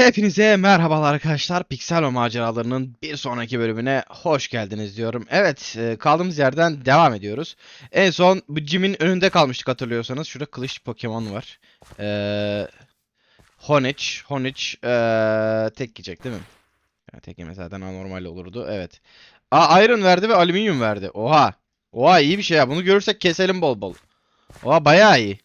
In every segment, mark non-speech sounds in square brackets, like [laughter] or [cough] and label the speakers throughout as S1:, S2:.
S1: Hepinize merhabalar arkadaşlar. Pixel maceralarının bir sonraki bölümüne hoş geldiniz diyorum. Evet, e, kaldığımız yerden devam ediyoruz. En son bu Jim'in önünde kalmıştık hatırlıyorsanız. Şurada kılıç Pokemon var. Ee, Honich, Honich ee, tek yiyecek değil mi? Ya, tek yeme zaten anormal olurdu. Evet. Aa, Iron verdi ve alüminyum verdi. Oha. Oha iyi bir şey ya. Bunu görürsek keselim bol bol. Oha bayağı iyi.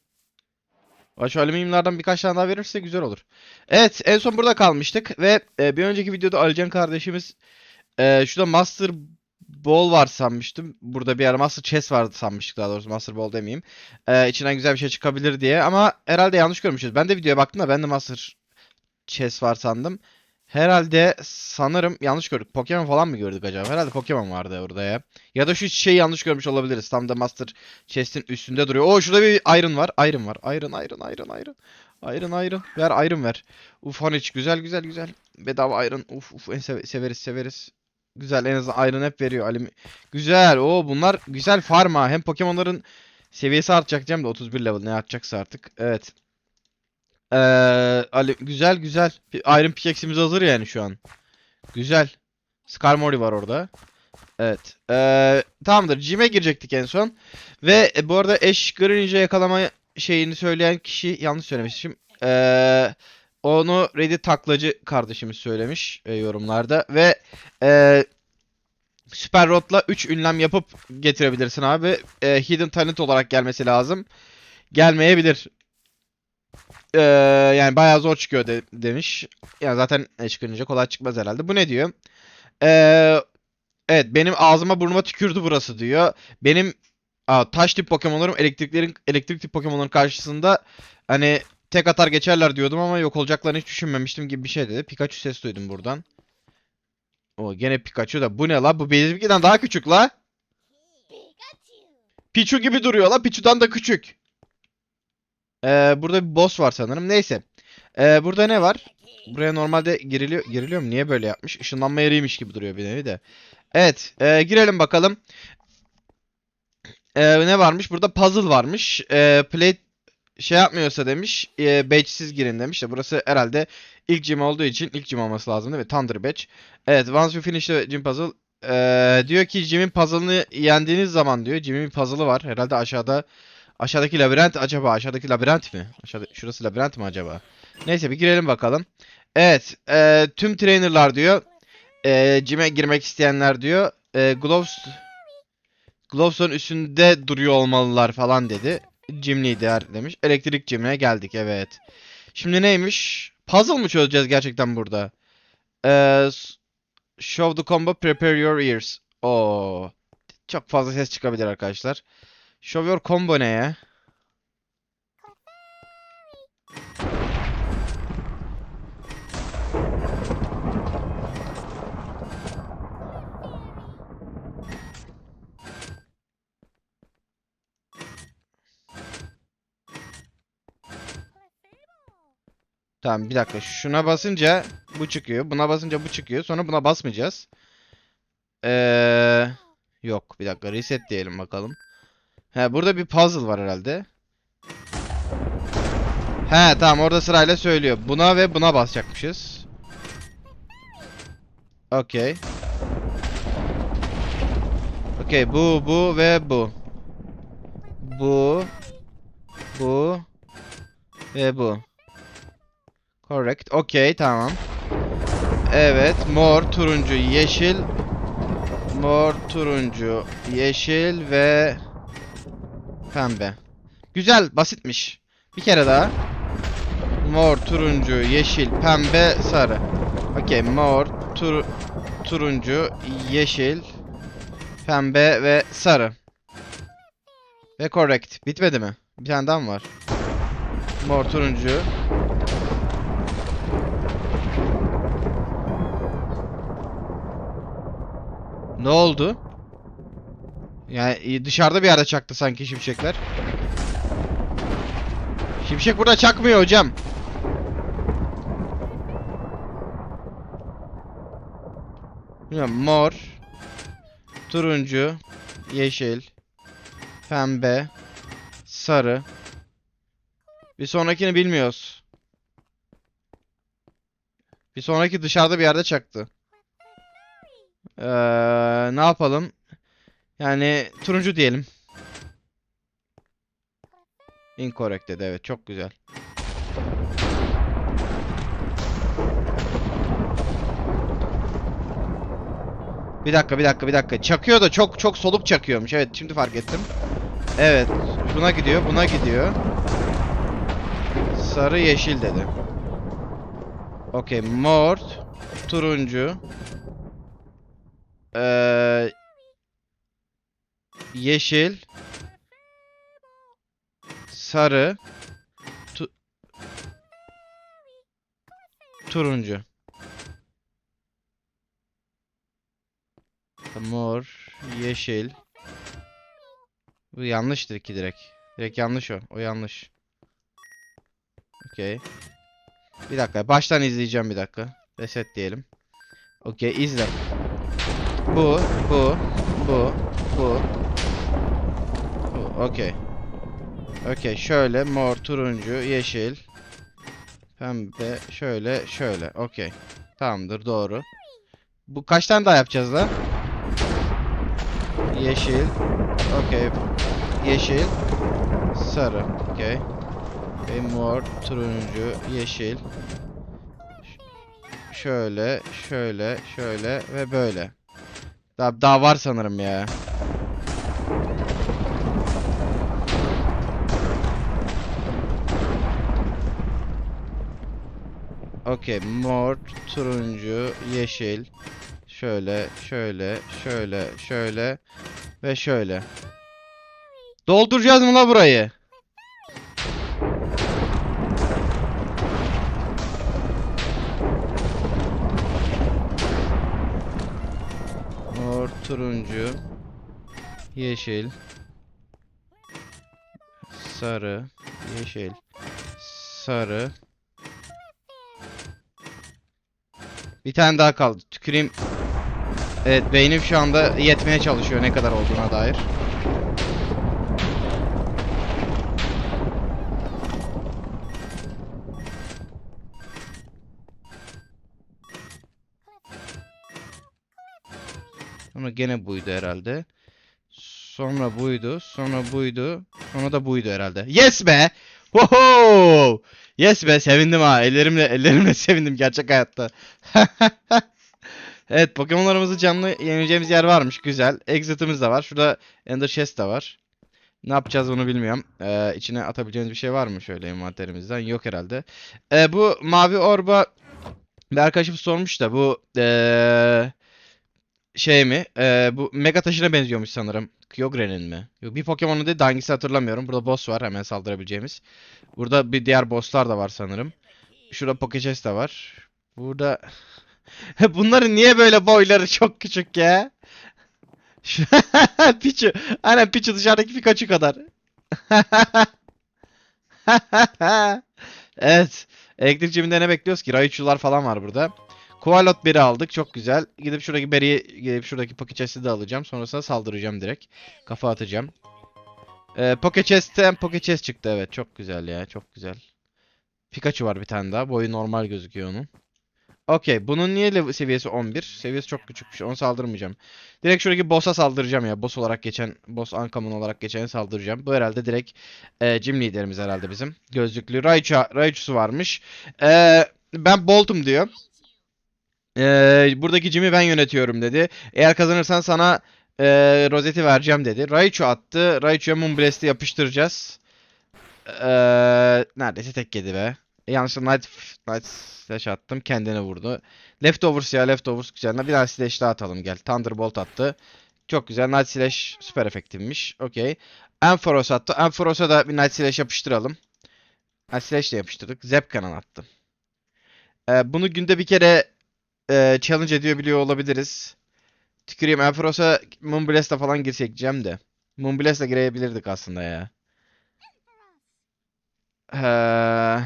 S1: Şu alüminyumlardan birkaç tane daha verirse güzel olur. Evet, en son burada kalmıştık ve e, bir önceki videoda Alican kardeşimiz e, şurada Master Ball var sanmıştım. Burada bir ara Master Chess vardı sanmıştık daha doğrusu Master Ball demeyeyim. E, içinden güzel bir şey çıkabilir diye ama herhalde yanlış görmüşüz. Ben de videoya baktım da ben de Master Chess var sandım. Herhalde sanırım yanlış gördük. Pokemon falan mı gördük acaba? Herhalde Pokemon vardı orada ya. Ya da şu şeyi yanlış görmüş olabiliriz. Tam da Master Chest'in üstünde duruyor. Oo şurada bir Iron var. Iron var. Iron, Iron, Iron, Iron. Iron, Iron. Ver Iron ver. Uf Honich güzel güzel güzel. Bedava Iron. Uf uf en seve- severiz severiz. Güzel en azından Iron hep veriyor. Alüm güzel. Oo bunlar güzel farm ha. Hem Pokemon'ların seviyesi artacak diyeceğim de 31 level ne artacaksa artık. Evet. Ee, Ali güzel güzel. Iron pickaxe'imiz hazır yani şu an. Güzel. Skarmory var orada. Evet. Ee, tamamdır. Jim'e girecektik en son. Ve e, bu arada Ash Greninja yakalama şeyini söyleyen kişi yanlış söylemişim. Ee, onu Reddit taklacı kardeşimiz söylemiş e, yorumlarda. Ve e, Super Rod'la 3 ünlem yapıp getirebilirsin abi. E, Hidden Talent olarak gelmesi lazım. Gelmeyebilir. Ee, yani bayağı zor çıkıyor de- demiş. Yani zaten Greninja kolay çıkmaz herhalde. Bu ne diyor? Ee, evet benim ağzıma burnuma tükürdü burası diyor. Benim Aa, taş tip Pokemon'larım elektriklerin elektrik tip Pokemon'ların karşısında hani tek atar geçerler diyordum ama yok olacaklarını hiç düşünmemiştim gibi bir şey dedi. Pikachu ses duydum buradan. O gene Pikachu da bu ne la? Bu benimkinden daha küçük la. Pichu gibi duruyor la. Pichu'dan da küçük. Ee, burada bir boss var sanırım. Neyse. Ee, burada ne var? Buraya normalde giriliyor. Giriliyor mu? Niye böyle yapmış? Işınlanma yeriymiş gibi duruyor bir nevi de. Evet. ee, girelim bakalım. Ee, ne varmış? Burada puzzle varmış. Ee, play şey yapmıyorsa demiş. E, badge'siz girin demiş de burası herhalde ilk gym olduğu için ilk gym olması lazım değil mi? Thunder badge. Evet, once you finish the gym puzzle ee, diyor ki Jim'in puzzle'ını yendiğiniz zaman diyor. Jim'in puzzle'ı var. Herhalde aşağıda aşağıdaki labirent acaba aşağıdaki labirent mi? Aşağıda şurası labirent mi acaba? Neyse bir girelim bakalım. Evet, ee, tüm trainerlar diyor. Ee, Jim'e girmek isteyenler diyor. Ee, gloves Gloves'un üstünde duruyor olmalılar falan dedi. Gym Leader demiş. Elektrik Gym'e geldik evet. Şimdi neymiş? Puzzle mı çözeceğiz gerçekten burada? Ee, show the combo, prepare your ears. Oo. Çok fazla ses çıkabilir arkadaşlar. Your combo ne ya? Tamam bir dakika. Şuna basınca bu çıkıyor. Buna basınca bu çıkıyor. Sonra buna basmayacağız. Ee, yok bir dakika reset diyelim bakalım. He burada bir puzzle var herhalde. He tamam orada sırayla söylüyor. Buna ve buna basacakmışız. Okey. Okey bu bu ve bu. Bu. Bu. Ve bu. Correct. Okey tamam. Evet mor, turuncu, yeşil. Mor, turuncu, yeşil ve pembe. Güzel, basitmiş. Bir kere daha. Mor, turuncu, yeşil, pembe, sarı. Okey, mor, tur turuncu, yeşil, pembe ve sarı. Ve correct. Bitmedi mi? Bir tane daha mı var? Mor, turuncu, Ne oldu? Yani dışarıda bir yerde çaktı sanki şimşekler. Şimşek burada çakmıyor hocam. Mor, turuncu, yeşil, pembe, sarı. Bir sonrakini bilmiyoruz. Bir sonraki dışarıda bir yerde çaktı. Ee, ne yapalım? Yani turuncu diyelim. Incorrect dedi evet çok güzel. Bir dakika bir dakika bir dakika. Çakıyor da çok çok soluk çakıyormuş. Evet şimdi fark ettim. Evet. Buna gidiyor buna gidiyor. Sarı yeşil dedi. Okey mor turuncu ee, yeşil sarı tu- turuncu. Mor yeşil. Bu yanlıştır ki direkt. Direkt yanlış o. O yanlış. Okey. Bir dakika. Baştan izleyeceğim bir dakika. Reset diyelim. Okey izle. Bu bu bu bu okey. Okey şöyle mor turuncu yeşil. Pembe şöyle şöyle. Okey. Tamamdır doğru. Bu kaç tane daha yapacağız da yeşil. Okey. Yeşil. Sarı. Okey. Ve mor turuncu yeşil. Ş- şöyle şöyle şöyle ve böyle. Daha, daha var sanırım ya Okey mor turuncu yeşil şöyle şöyle şöyle şöyle ve şöyle Dolduracağız mı la burayı? Mor, turuncu, yeşil, sarı, yeşil, sarı. Bir tane daha kaldı. Tüküreyim. Evet, beynim şu anda yetmeye çalışıyor ne kadar olduğuna dair. Sonra gene buydu herhalde. Sonra buydu. Sonra buydu. Sonra da buydu herhalde. Yes be! Woho! Yes be sevindim ha. Ellerimle ellerimle [laughs] sevindim gerçek hayatta. [laughs] Evet Pokemon'larımızı canlı yeneceğimiz yer varmış. Güzel. Exit'imiz de var. Şurada Ender Chest de var. Ne yapacağız bunu bilmiyorum. Ee, içine atabileceğimiz bir şey var mı şöyle envanterimizden? Yok herhalde. Ee, bu mavi orba bir arkadaşım sormuş da bu ee, şey mi? Ee, bu mega taşına benziyormuş sanırım. Kyogre'nin mi? Yok bir Pokemon'un değil de hangisi hatırlamıyorum. Burada boss var hemen saldırabileceğimiz. Burada bir diğer bosslar da var sanırım. Şurada Pokechest de var. Burada [laughs] Bunların niye böyle boyları çok küçük ya? [laughs] Pichu. Aynen Pichu dışarıdaki Pikachu kadar. [laughs] Evet. Elektrik ciminde ne bekliyoruz ki? Raichu'lar falan var burada. Koalot beri aldık. Çok güzel. Gidip şuradaki beriyi, gidip şuradaki Poké Chest'i de alacağım. Sonrasında saldıracağım direkt. Kafa atacağım. Ee, Poké Chest'ten Poké Chest çıktı. Evet. Çok güzel ya. Çok güzel. Pikachu var bir tane daha. Boyu normal gözüküyor onun. Okey. Bunun niye seviyesi 11? Seviyesi çok küçükmüş. Onu saldırmayacağım. Direkt şuradaki boss'a saldıracağım ya. Boss olarak geçen, boss uncommon olarak geçeni saldıracağım. Bu herhalde direkt e, gym liderimiz herhalde bizim. Gözlüklü Raichu, Raichu'su varmış. E, ben Bolt'um diyor. E, buradaki gym'i ben yönetiyorum dedi. Eğer kazanırsan sana e, rozeti vereceğim dedi. Raichu attı. Raichu'ya Moonblast'i yapıştıracağız. E, neredeyse tek yedi be. E, yanlışlıkla Night, Night Slash attım. Kendine vurdu. Leftovers ya Leftovers güzel. Bir tane Slash daha atalım gel. Thunderbolt attı. Çok güzel. Night Slash süper efektifmiş. Okey. Ampharos attı. Amphoros'a da bir Night Slash yapıştıralım. Night Slash de yapıştırdık. Zap Cannon attı. Ee, bunu günde bir kere e, challenge ediyor biliyor olabiliriz. Tüküreyim Amphoros'a Moonblast'a falan girsek diyeceğim de. Moonblast'a girebilirdik aslında ya. Ee,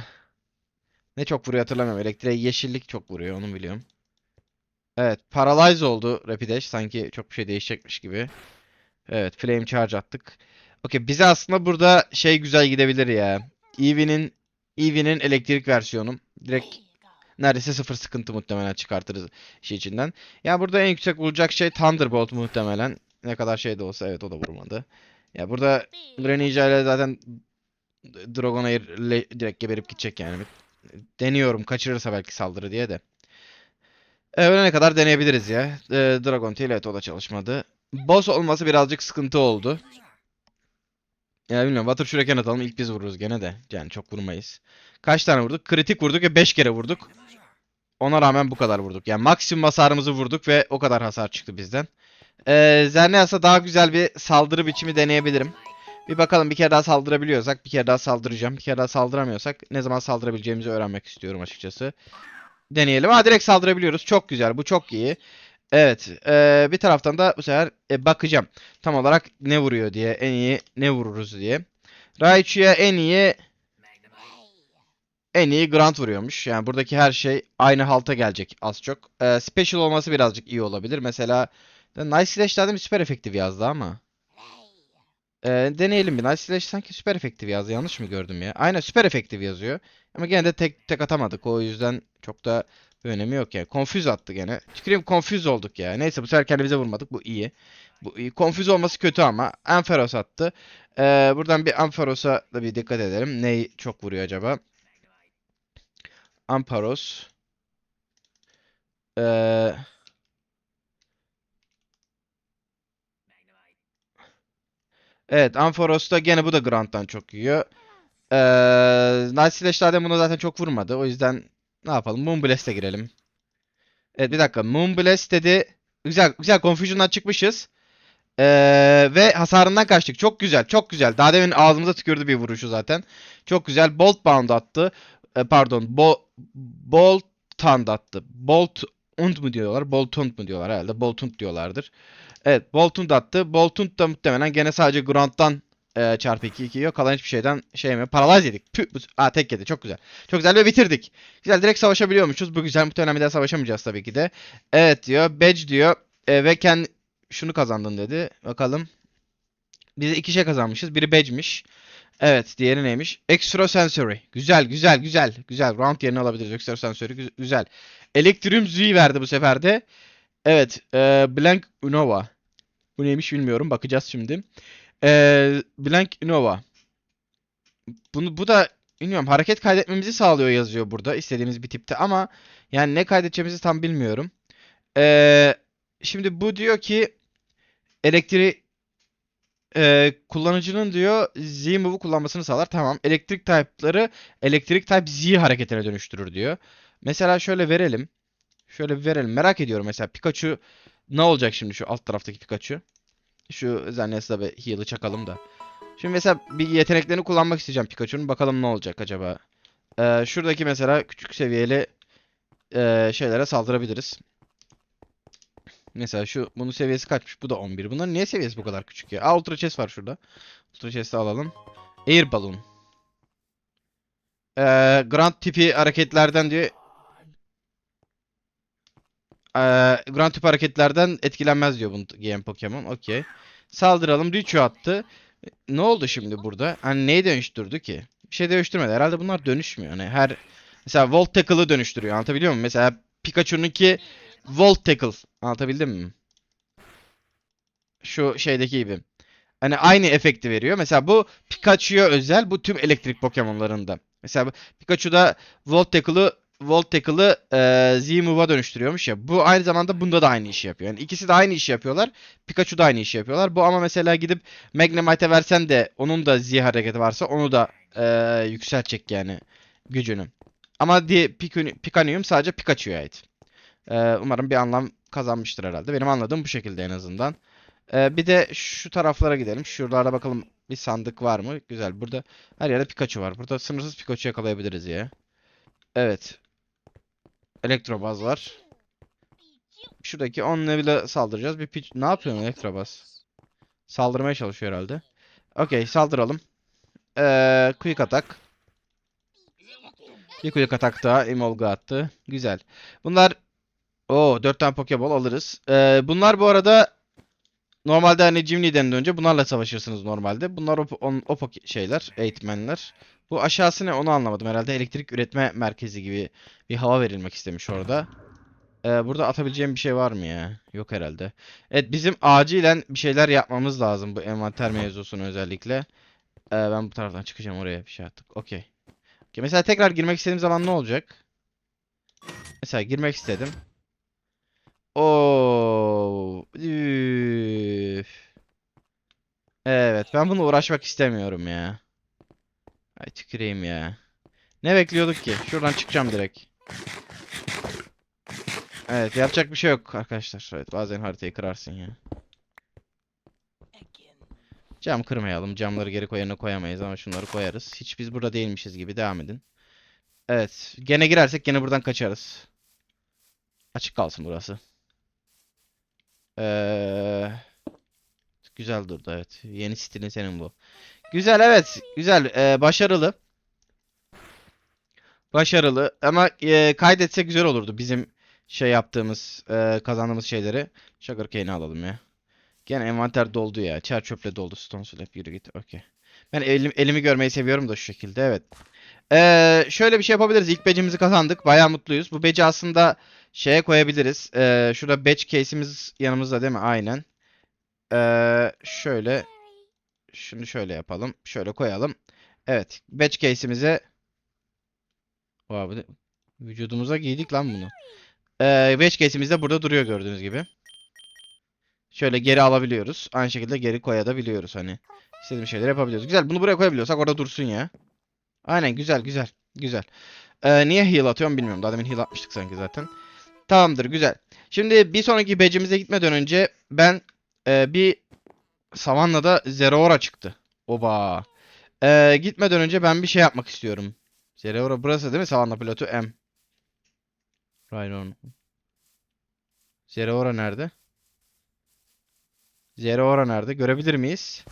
S1: ne çok vuruyor hatırlamıyorum. Elektriğe yeşillik çok vuruyor onu biliyorum. Evet, paralyze oldu Rapidash. Sanki çok bir şey değişecekmiş gibi. Evet, flame charge attık. Okey, bize aslında burada şey güzel gidebilir ya. Eevee'nin Eevee'nin elektrik versiyonu. Direkt neredeyse sıfır sıkıntı muhtemelen çıkartırız işi içinden. Ya burada en yüksek vuracak şey Thunderbolt muhtemelen. Ne kadar şey de olsa evet o da vurmadı. Ya burada Greninja ile zaten Dragonair direkt geberip gidecek yani. Deniyorum kaçırırsa belki saldırı diye de. E, ölene kadar deneyebiliriz ya. E, Dragon Tail evet o da çalışmadı. Boss olması birazcık sıkıntı oldu. Ya bilmiyorum Water Shuriken atalım ilk biz vururuz gene de. Yani çok vurmayız. Kaç tane vurduk? Kritik vurduk ve 5 kere vurduk. Ona rağmen bu kadar vurduk. Yani maksimum hasarımızı vurduk ve o kadar hasar çıktı bizden. Ee, Xerneas'a daha güzel bir saldırı biçimi deneyebilirim. Bir bakalım bir kere daha saldırabiliyorsak bir kere daha saldıracağım. Bir kere daha saldıramıyorsak ne zaman saldırabileceğimizi öğrenmek istiyorum açıkçası. Deneyelim. Ha direkt saldırabiliyoruz. Çok güzel. Bu çok iyi. Evet. ee, bir taraftan da bu sefer e, bakacağım. Tam olarak ne vuruyor diye. En iyi ne vururuz diye. Raichu'ya en iyi en iyi Grant vuruyormuş. Yani buradaki her şey aynı halta gelecek az çok. Ee, special olması birazcık iyi olabilir. Mesela Nice Slash zaten bir süper efektif yazdı ama. Ee, deneyelim bir. Nice Slash sanki süper efektif yazdı. Yanlış mı gördüm ya? Aynen süper efektif yazıyor. Ama gene de tek tek atamadık. O yüzden çok da bir önemi yok yani. Confuse attı gene. Scream confuse olduk ya. Neyse bu sefer kendimize vurmadık. Bu iyi. Bu iyi. Confuse olması kötü ama. Ampharos attı. Ee, buradan bir Ampharos'a da bir dikkat edelim. Neyi çok vuruyor acaba? Amparos. Ee, evet Ampharos'ta gene bu da Grant'tan çok yiyor. Ee, Night Slash'larda bunu zaten çok vurmadı. O yüzden ne yapalım? Moonblast'e girelim. Evet bir dakika. Moonblast dedi. Güzel güzel Confusion'dan çıkmışız. Ee, ve hasarından kaçtık. Çok güzel, çok güzel. Daha demin ağzımıza tükürdü bir vuruşu zaten. Çok güzel. Bolt Bound attı. Ee, pardon, Bo Bolt Tand attı. Bolt und mu diyorlar? Boltund mu diyorlar herhalde. Boltund diyorlardır. Evet, Boltund attı. Boltund da muhtemelen gene sadece Grant'tan e, çarpı 2 2 yiyor. Kalan hiçbir şeyden şey mi? Paralize yedik. Pü, Aa, tek yedi. Çok güzel. Çok güzel ve bitirdik. Güzel direkt savaşabiliyormuşuz. Bu güzel. Muhtemelen bir savaşamayacağız tabii ki de. Evet diyor. Badge diyor. E, ve kendi şunu kazandın dedi. Bakalım. Biz iki şey kazanmışız. Biri badge'miş. Evet, diğeri neymiş? Extrasensory. Güzel, güzel, güzel. Güzel. Round yerini alabiliriz. Extrasensory gü- güzel. Electrium Z verdi bu sefer de. Evet, e, Blank Unova. Bu neymiş bilmiyorum. Bakacağız şimdi. E, Blank Unova. Bunu bu da bilmiyorum hareket kaydetmemizi sağlıyor yazıyor burada istediğimiz bir tipte ama yani ne kaydedeceğimizi tam bilmiyorum. E, şimdi bu diyor ki elektri e, kullanıcının diyor Z move'u kullanmasını sağlar. Tamam. Elektrik type'ları elektrik type Z hareketine dönüştürür diyor. Mesela şöyle verelim. Şöyle verelim. Merak ediyorum mesela Pikachu ne olacak şimdi şu alt taraftaki Pikachu? Şu Zanyas'la bir heal'ı çakalım da. Şimdi mesela bir yeteneklerini kullanmak isteyeceğim Pikachu'nun. Bakalım ne olacak acaba. Ee, şuradaki mesela küçük seviyeli e, şeylere saldırabiliriz. Mesela şu bunun seviyesi kaçmış? Bu da 11. Bunların niye seviyesi bu kadar küçük ya? Aa Ultra Chest var şurada. Ultra Chest'i alalım. Air Balloon. Ee, Grand tipi hareketlerden diyor. Ee, Grand tip hareketlerden etkilenmez diyor bunu giyen Pokemon. Okey. Saldıralım. Raichu attı. Ne oldu şimdi burada? Hani neyi dönüştürdü ki? Bir şey dönüştürmedi. Herhalde bunlar dönüşmüyor. Hani her mesela Volt Tackle'ı dönüştürüyor. Anlatabiliyor muyum? Mesela Pikachu'nunki Volt Tackle. Anlatabildim mi? Şu şeydeki gibi. Hani aynı efekti veriyor. Mesela bu Pikachu'ya özel. Bu tüm elektrik Pokemon'larında. Mesela Pikachu'da Volt Tackle'ı Volt Tackle'ı e, Z-Move'a dönüştürüyormuş ya. Bu aynı zamanda bunda da aynı işi yapıyor. Yani ikisi de aynı işi yapıyorlar. Pikachu da aynı işi yapıyorlar. Bu ama mesela gidip Magnemite'e versen de onun da Z hareketi varsa onu da e, yükseltecek yani gücünü. Ama diye Pikanium sadece Pikachu'ya ait. E, umarım bir anlam kazanmıştır herhalde. Benim anladığım bu şekilde en azından. E, bir de şu taraflara gidelim. Şuralarda bakalım bir sandık var mı? Güzel. Burada her yerde Pikachu var. Burada sınırsız Pikachu yakalayabiliriz ya. Evet. Elektrobaz var. Şuradaki 10 level'e saldıracağız. Bir piç... Ne yapıyorsun Elektrobaz? Saldırmaya çalışıyor herhalde. Okey saldıralım. Ee, quick attack. Bir quick attack daha Emolga attı. Güzel. Bunlar o 4 tane Pokeball alırız. Ee, bunlar bu arada Normalde hani Gimli'den önce bunlarla savaşırsınız normalde. Bunlar o, on, o şeyler, eğitmenler. Bu aşağısı ne onu anlamadım. Herhalde elektrik üretme merkezi gibi bir hava verilmek istemiş orada. Ee, burada atabileceğim bir şey var mı ya? Yok herhalde. Evet bizim acilen bir şeyler yapmamız lazım bu envanter mevzusunu özellikle. Ee, ben bu taraftan çıkacağım oraya bir şey attık. Okey. Okey, Mesela tekrar girmek istediğim zaman ne olacak? Mesela girmek istedim. Oo. Ben bunu uğraşmak istemiyorum ya. Ay tüküreyim ya. Ne bekliyorduk ki? Şuradan çıkacağım direkt. Evet, yapacak bir şey yok arkadaşlar. Evet, bazen haritayı kırarsın ya. Cam kırmayalım. Camları geri koyana koyamayız ama şunları koyarız. Hiç biz burada değilmişiz gibi devam edin. Evet, gene girersek gene buradan kaçarız. Açık kalsın burası. Ee, güzel durdu evet. Yeni stilin senin bu. Güzel evet. Güzel. Ee, başarılı. Başarılı. Ama e, kaydetse güzel olurdu. Bizim şey yaptığımız, e, kazandığımız şeyleri. Sugarcane'i alalım ya. Gene envanter doldu ya. Çer çöple doldu. Stone slab yürü git. Okey. Ben elim, elimi görmeyi seviyorum da şu şekilde. Evet. Ee, şöyle bir şey yapabiliriz. İlk becimizi kazandık. Bayağı mutluyuz. Bu beci aslında şeye koyabiliriz. Ee, şurada batch case'imiz yanımızda değil mi? Aynen. Ee, şöyle şunu şöyle yapalım. Şöyle koyalım. Evet. Batch case'imize vücudumuza giydik lan bunu. Ee, batch case'imiz de burada duruyor gördüğünüz gibi. Şöyle geri alabiliyoruz. Aynı şekilde geri koyabiliyoruz hani. İstediğimiz şeyleri yapabiliyoruz. Güzel. Bunu buraya koyabiliyorsak orada dursun ya. Aynen güzel güzel. Güzel. Ee, niye heal atıyorum bilmiyorum. Daha demin heal atmıştık sanki zaten. Tamamdır güzel. Şimdi bir sonraki becimize gitmeden önce ben e, bir Savannah'da Zeraora çıktı. Oba. Ee, gitmeden önce ben bir şey yapmak istiyorum. Zeraora burası değil mi? Savannah Plateau M. Rhino. Zeraora nerede? Zeraora nerede? Görebilir miyiz?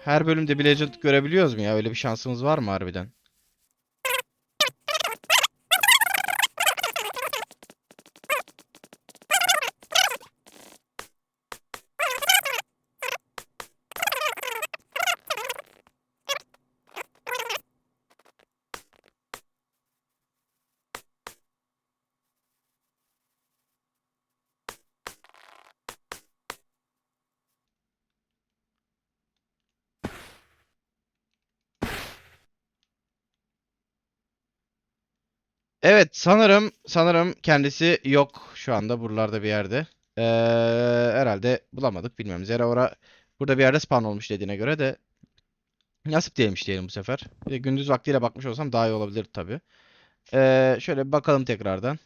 S1: Her bölümde bir görebiliyoruz mu ya? Öyle bir şansımız var mı harbiden? Evet sanırım sanırım kendisi yok şu anda buralarda bir yerde. Ee, herhalde bulamadık bilmiyorum. Zeraora burada bir yerde spawn olmuş dediğine göre de nasip değilmiş diyelim bu sefer. Bir de gündüz vaktiyle bakmış olsam daha iyi olabilir tabii. Ee, şöyle bir bakalım tekrardan.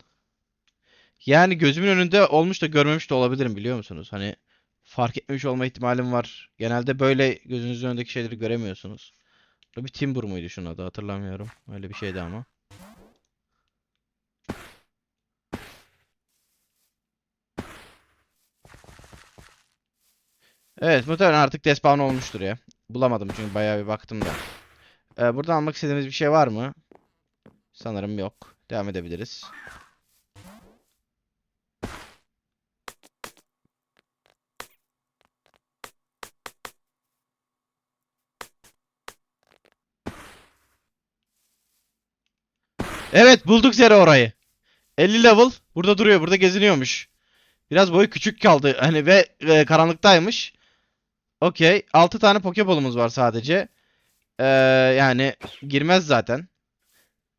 S1: Yani gözümün önünde olmuş da görmemiş de olabilirim biliyor musunuz? Hani fark etmemiş olma ihtimalim var. Genelde böyle gözünüzün önündeki şeyleri göremiyorsunuz. Bir Timber muydu şunun adı hatırlamıyorum. Öyle bir şeydi ama. Evet muhtemelen artık despawn olmuştur ya. Bulamadım çünkü bayağı bir baktım da. Ee, burada almak istediğimiz bir şey var mı? Sanırım yok. Devam edebiliriz. Evet bulduk Zero orayı. 50 level. Burada duruyor. Burada geziniyormuş. Biraz boyu küçük kaldı. Hani ve e, karanlıktaymış. Okey. 6 tane Pokeball'umuz var sadece. Ee, yani girmez zaten.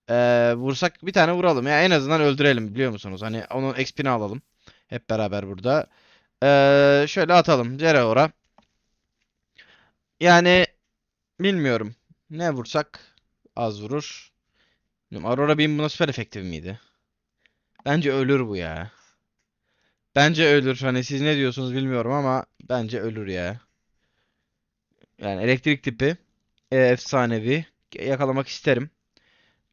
S1: Ee, vursak bir tane vuralım. Ya en azından öldürelim biliyor musunuz? Hani onun XP'ni alalım. Hep beraber burada. Ee, şöyle atalım. Zeraora. Yani bilmiyorum. Ne vursak az vurur. Aurora Beam buna süper efektif miydi? Bence ölür bu ya. Bence ölür. Hani siz ne diyorsunuz bilmiyorum ama bence ölür ya. Yani elektrik tipi e, efsanevi yakalamak isterim.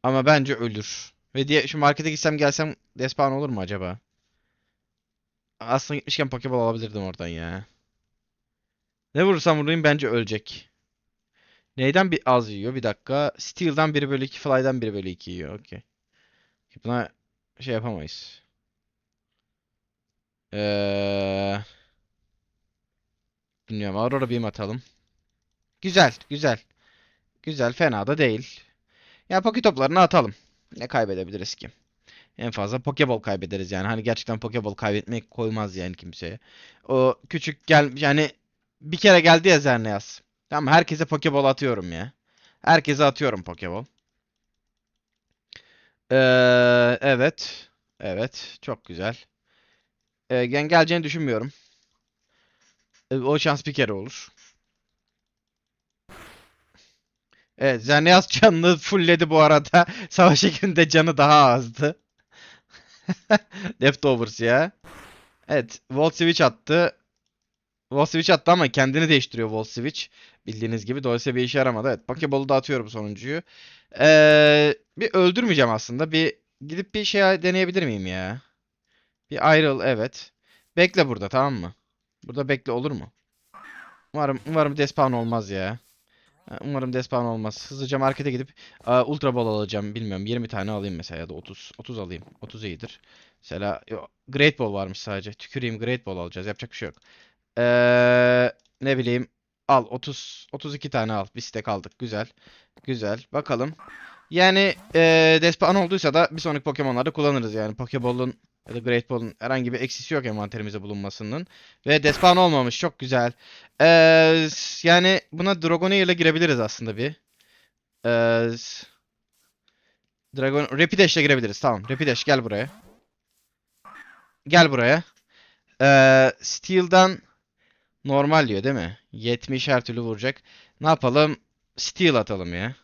S1: Ama bence ölür. Ve diye şu markete gitsem gelsem despawn olur mu acaba? Aslında gitmişken Pokeball alabilirdim oradan ya. Ne vurursam vurayım bence ölecek. Neyden bir az yiyor? Bir dakika. Steel'dan 1 bölü 2, Fly'dan 1 bölü 2 yiyor. Okey. Buna şey yapamayız. Ee, Bilmiyorum. Aurora Beam atalım. Güzel, güzel. Güzel, fena da değil. Ya Poké toplarını atalım. Ne kaybedebiliriz ki? En fazla Pokéball kaybederiz yani. Hani gerçekten Pokéball kaybetmek koymaz yani kimseye. O küçük gel yani bir kere geldi ya Zerneas. Tamam herkese Pokéball atıyorum ya. Herkese atıyorum Pokéball. Ee, evet. Evet. Çok güzel. Ee, geleceğini düşünmüyorum. Ee, o şans bir kere olur. Evet, Zerneas canını fullledi bu arada. [laughs] Savaş ekibinde canı daha azdı. [laughs] Leftovers ya. Evet, Volt Switch attı. Volt Switch attı ama kendini değiştiriyor Volt Switch. Bildiğiniz gibi. Dolayısıyla bir işe yaramadı. Evet, Pokeball'u da atıyorum sonuncuyu. Ee, bir öldürmeyeceğim aslında. Bir gidip bir şey deneyebilir miyim ya? Bir ayrıl, evet. Bekle burada, tamam mı? Burada bekle olur mu? Umarım umarım despawn olmaz ya. Umarım despawn olmaz. Hızlıca markete gidip aa, Ultra Ball alacağım. Bilmiyorum 20 tane alayım mesela ya da 30. 30 alayım. 30 iyidir. Mesela yo, Great Ball varmış sadece. Tüküreyim Great Ball alacağız. Yapacak bir şey yok. Ee, ne bileyim. Al 30 32 tane al. Bir stack aldık. Güzel. Güzel. Bakalım. Yani ee, despawn olduysa da bir sonraki Pokemon'larda kullanırız yani. Pokeball'un ya da Great Ball'un herhangi bir eksisi yok envanterimizde bulunmasının. Ve despawn olmamış. Çok güzel. Ee, yani buna Dragonair ile girebiliriz aslında bir. Ee, Dragon Rapidash ile girebiliriz. Tamam. Rapidash gel buraya. Gel buraya. Ee, Steel'dan normal diyor değil mi? 70 her türlü vuracak. Ne yapalım? Steel atalım ya.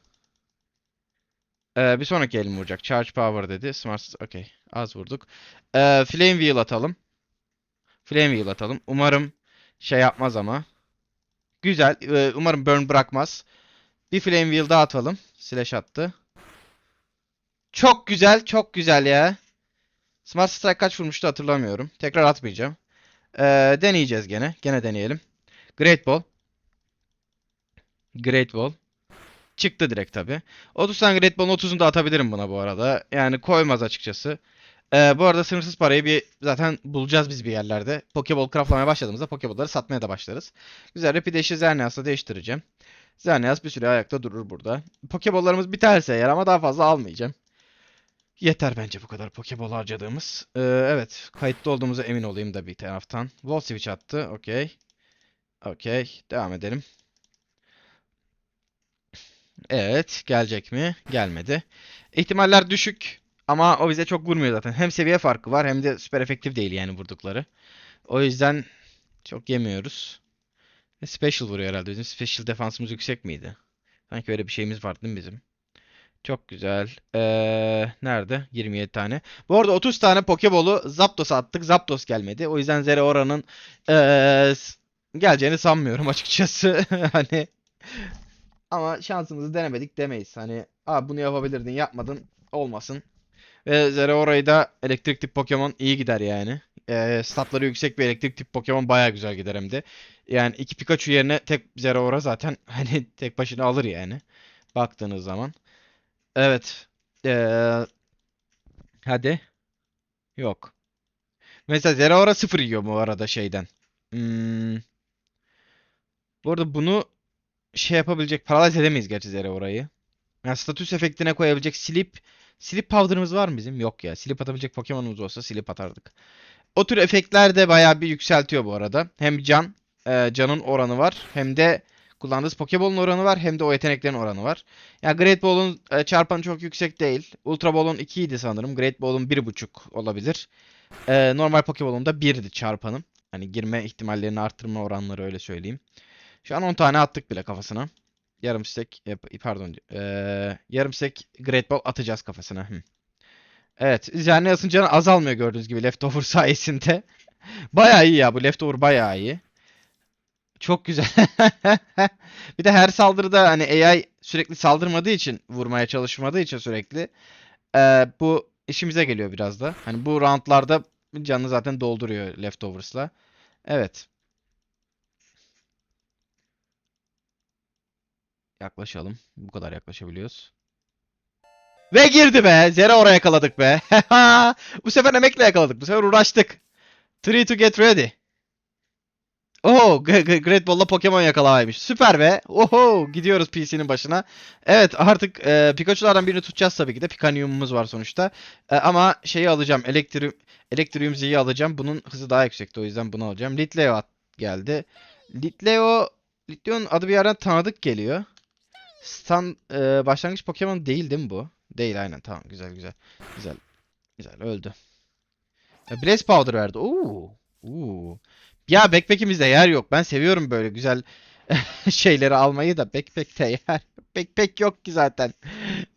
S1: Ee, bir sonraki elim vuracak. Charge Power dedi. Smart. Okey. Az vurduk. Ee, Flame Wheel atalım. Flame Wheel atalım. Umarım şey yapmaz ama. Güzel. Ee, umarım burn bırakmaz. Bir Flame Wheel daha atalım. Slash attı. Çok güzel. Çok güzel ya. Smart Strike kaç vurmuştu hatırlamıyorum. Tekrar atmayacağım. Ee, deneyeceğiz gene. Gene deneyelim. Great Ball. Great Ball. Çıktı direkt tabi. 30 tane Great Ball'un 30'unu da atabilirim buna bu arada. Yani koymaz açıkçası. Ee, bu arada sınırsız parayı bir zaten bulacağız biz bir yerlerde. Pokeball craftlamaya başladığımızda Pokeball'ları satmaya da başlarız. Güzel. Rapidash'i Xerneas'la değiştireceğim. Xerneas bir süre ayakta durur burada. Pokeball'larımız biterse eğer ama daha fazla almayacağım. Yeter bence bu kadar Pokeball harcadığımız. Ee, evet. Kayıtlı olduğumuza emin olayım da bir taraftan. Wall Switch attı. Okey. Okey. Devam edelim. Evet. Gelecek mi? Gelmedi. İhtimaller düşük. Ama o bize çok vurmuyor zaten. Hem seviye farkı var hem de süper efektif değil yani vurdukları. O yüzden çok yemiyoruz. Special vuruyor herhalde. Bizim special defansımız yüksek miydi? Sanki öyle bir şeyimiz vardı değil mi bizim? Çok güzel. Ee, nerede? 27 tane. Bu arada 30 tane Pokeball'u Zapdos'a attık. Zapdos gelmedi. O yüzden Zeraora'nın ee, geleceğini sanmıyorum [laughs] açıkçası. [laughs] Hani ama şansımızı denemedik demeyiz. Hani Aa, bunu yapabilirdin yapmadın olmasın. Ve Zeraora'yı da elektrik tip Pokemon iyi gider yani. Ee, statları yüksek bir elektrik tip Pokemon baya güzel gider hem de. Yani iki Pikachu yerine tek Zeraora zaten [laughs] hani tek başına alır yani. Baktığınız zaman. Evet. Ee, hadi. Yok. Mesela Zeraora 0 yiyor bu arada şeyden. Hmm. Bu arada bunu şey yapabilecek, paralize edemeyiz gerçi Zeraora'yı. Yani statüs efektine koyabilecek Slip. Slip Powder'ımız var mı bizim? Yok ya. Slip atabilecek Pokemon'umuz olsa Slip atardık. O tür efektler de bayağı bir yükseltiyor bu arada. Hem can, e, canın oranı var. Hem de kullandığınız Pokeball'un oranı var. Hem de o yeteneklerin oranı var. Ya Great Ball'un e, çarpanı çok yüksek değil. Ultra Ball'un 2 idi sanırım. Great Ball'un 1.5 olabilir. E, normal Pokeball'un da 1'di çarpanım. Hani girme ihtimallerini arttırma oranları öyle söyleyeyim. Şu an 10 tane attık bile kafasına. Yarım stack, e, pardon, e, yarım stack Great Ball atacağız kafasına. Hı. Evet, Xerneas'ın canı azalmıyor gördüğünüz gibi Leftover [laughs] sayesinde. Bayağı iyi ya bu Leftover bayağı iyi. Çok güzel. [laughs] Bir de her saldırıda hani AI sürekli saldırmadığı için, vurmaya çalışmadığı için sürekli e, bu işimize geliyor biraz da. Hani bu roundlarda canını zaten dolduruyor Leftovers'la. Evet. Yaklaşalım. Bu kadar yaklaşabiliyoruz. Ve girdi be. Zeraora yakaladık be. [laughs] Bu sefer emekle yakaladık. Bu sefer uğraştık. Three to get ready. G- Great Ball'la Pokemon yakalamaymış. Süper be. Oho, gidiyoruz PC'nin başına. Evet, artık e, Pikachu'lardan birini tutacağız tabii ki de. Pikanium'umuz var sonuçta. E, ama şeyi alacağım. Elektri Elektrium Z'yi alacağım. Bunun hızı daha yüksekti. O yüzden bunu alacağım. Litleo geldi. Litleo Litleo'nun adı bir yerden tanıdık geliyor. Stan e, başlangıç Pokemon değil değil mi bu? Değil aynen. Tamam, güzel güzel. Güzel. Güzel öldü. Blaze Powder verdi. Oo. Oo. Ya backpack'imizde yer yok. Ben seviyorum böyle güzel [laughs] şeyleri almayı da backpack'te yer. Backpack yok ki zaten.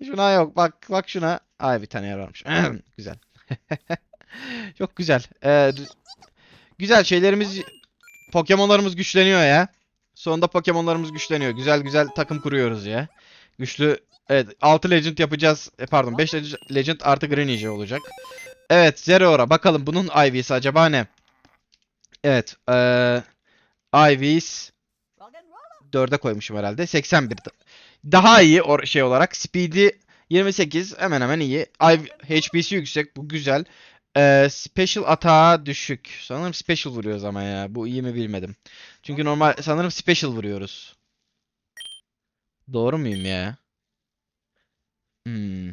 S1: Şuna yok. Bak bak şuna. Ay bir tane yer varmış. [clears throat] Güzel. [laughs] Çok güzel. Ee, güzel şeylerimiz Pokemon'larımız güçleniyor ya. Sonunda Pokemon'larımız güçleniyor. Güzel güzel takım kuruyoruz ya. Güçlü Evet 6 Legend yapacağız. E, pardon 5 Legend artı Greninja olacak. Evet Zeraora bakalım bunun IV'si acaba ne? Evet. Eee IV's 4'e koymuşum herhalde. 81. Daha iyi or şey olarak. Speed'i 28 hemen hemen iyi. IV HP'si yüksek. Bu güzel. Eee, special atağı düşük. Sanırım special vuruyoruz ama ya. Bu iyi mi bilmedim. Çünkü normal sanırım special vuruyoruz. Doğru muyum ya? Hmm.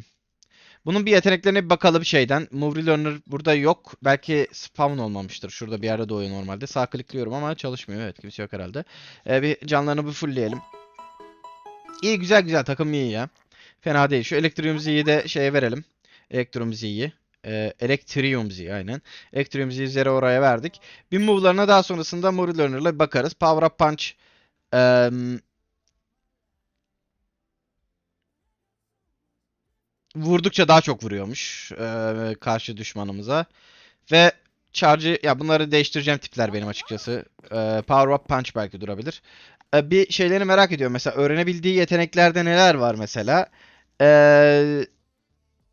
S1: Bunun bir yeteneklerine bir bakalım şeyden. Movie Learner burada yok. Belki spawn olmamıştır. Şurada bir yerde doğuyor normalde. Sağ klikliyorum ama çalışmıyor. Evet kimse yok herhalde. Ee, bir canlarını bir fullleyelim. İyi güzel güzel takım iyi ya. Fena değil. Şu Electrium Z'yi de şeye verelim. Electrum Z'yi. Ee, Electrium Z aynen. Electrium Z'yi Zero oraya verdik. Bir move'larına daha sonrasında Movie Learner'la bakarız. Power Up Punch. eee, vurdukça daha çok vuruyormuş eee, karşı düşmanımıza. Ve charge'ı ya bunları değiştireceğim tipler benim açıkçası. Eee, power up punch belki durabilir. Eee, bir şeyleri merak ediyorum. Mesela öğrenebildiği yeteneklerde neler var mesela? Eee,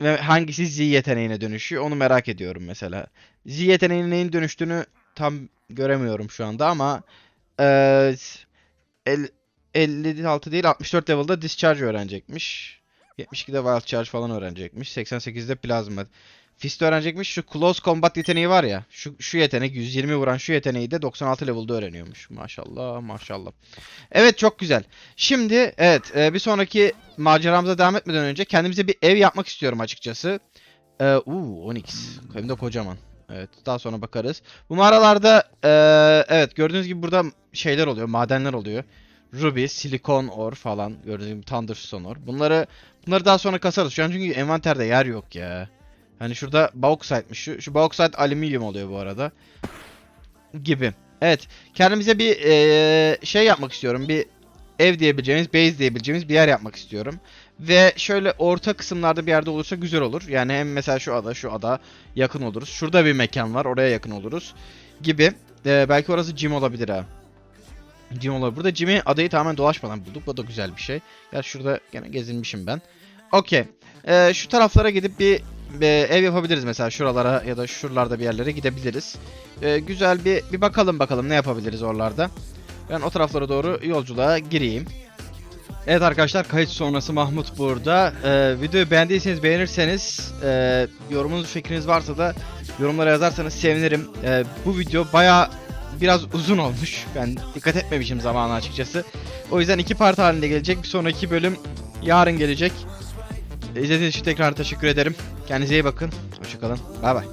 S1: ve hangisi Z yeteneğine dönüşüyor onu merak ediyorum mesela. Z yeteneğinin neyin dönüştüğünü tam göremiyorum şu anda ama eee el- 56 değil 64 level'da discharge öğrenecekmiş. 72'de Wild Charge falan öğrenecekmiş. 88'de Plasma. Fist öğrenecekmiş. Şu Close Combat yeteneği var ya. Şu, şu yetenek 120 vuran şu yeteneği de 96 level'da öğreniyormuş. Maşallah maşallah. Evet çok güzel. Şimdi evet e, bir sonraki maceramıza devam etmeden önce kendimize bir ev yapmak istiyorum açıkçası. Ee, uuu Onyx. Hem de kocaman. Evet daha sonra bakarız. Bu mağaralarda e, evet gördüğünüz gibi burada şeyler oluyor. Madenler oluyor. Ruby, silikon or falan gördüğünüz gibi Thunderstone or. Bunları bunları daha sonra kasarız. Şu an çünkü envanterde yer yok ya. Hani şurada bauxite'miş şu. Şu bauxite alüminyum oluyor bu arada. Gibi. Evet. Kendimize bir eee, şey yapmak istiyorum. Bir ev diyebileceğimiz, base diyebileceğimiz bir yer yapmak istiyorum. Ve şöyle orta kısımlarda bir yerde olursa güzel olur. Yani hem mesela şu ada, şu ada yakın oluruz. Şurada bir mekan var, oraya yakın oluruz. Gibi. Eee, belki orası gym olabilir ha. Gym olabilir. Burada Jimmy adayı tamamen dolaşmadan bulduk. Bu da güzel bir şey. Ya şurada gene gezinmişim ben. Okey. Ee, şu taraflara gidip bir, bir ev yapabiliriz mesela. Şuralara ya da şuralarda bir yerlere gidebiliriz. Ee, güzel bir bir bakalım bakalım ne yapabiliriz oralarda. Ben o taraflara doğru yolculuğa gireyim. Evet arkadaşlar kayıt sonrası Mahmut burada. Ee, videoyu beğendiyseniz beğenirseniz e, yorumunuz fikriniz varsa da yorumlara yazarsanız sevinirim. Ee, bu video bayağı biraz uzun olmuş. Ben dikkat etmemişim zamanı açıkçası. O yüzden iki part halinde gelecek. Bir sonraki bölüm yarın gelecek. İzlediğiniz için tekrar teşekkür ederim. Kendinize iyi bakın. Hoşçakalın. Bay bay.